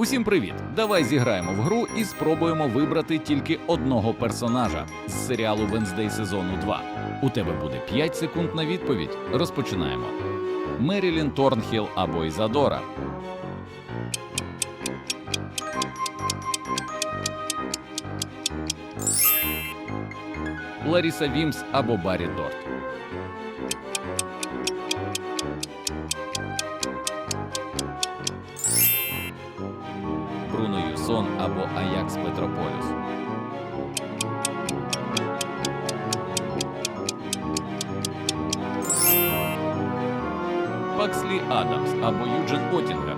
Усім привіт! Давай зіграємо в гру і спробуємо вибрати тільки одного персонажа з серіалу Венздей сезону 2. У тебе буде 5 секунд на відповідь. Розпочинаємо. Мерілін Торнхіл або Ізадора. Ларіса Вімс або Баррі Дорт. Юсон або Аякс Петрополюс. Пакслі Адамс або Юджин Оттінгер.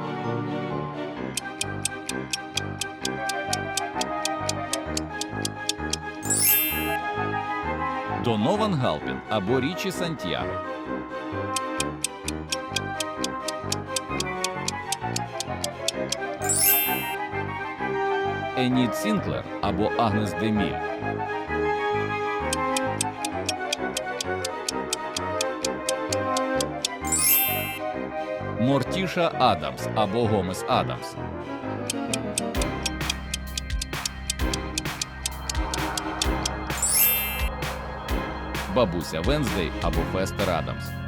Донован Галпін або Річі Сантьяго. Еніт Сінклер або Агнес Деміль. Мортіша Адамс або Гомес Адамс. Бабуся Венздей або Фестер Адамс.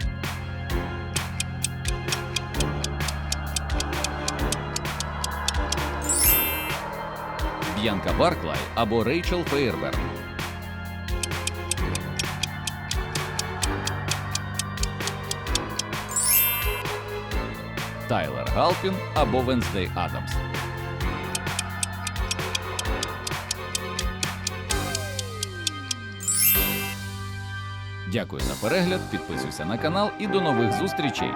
Б'янка Барклай або Рейчел Фейерберг. Тайлер Галпін або Венздей Адамс. Дякую за перегляд, підписуйся на канал і до нових зустрічей!